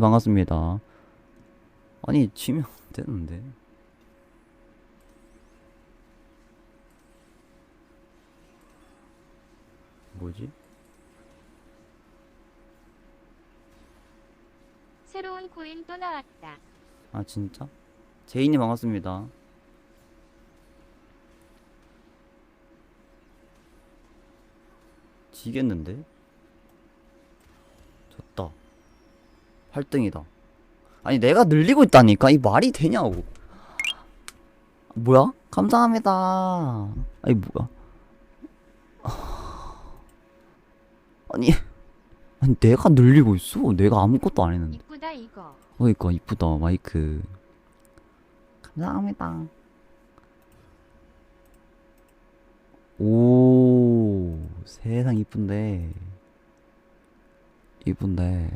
반갑습니다. 아니 지면 안 되는데. 뭐지? 새로운 코인 또 나왔다. 아 진짜? 제인이 반갑습니다. 지겠는데? 졌다. 8등이다. 아니 내가 늘리고 있다니까 이 말이 되냐고. 뭐야? 감사합니다. 아니 뭐야? 아니 아니 내가 늘리고 있어. 내가 아무것도 안 했는데. 이쁘다 이거. 그러니까 이쁘다 마이크 감사합니다 오 세상 이쁜데 이쁜데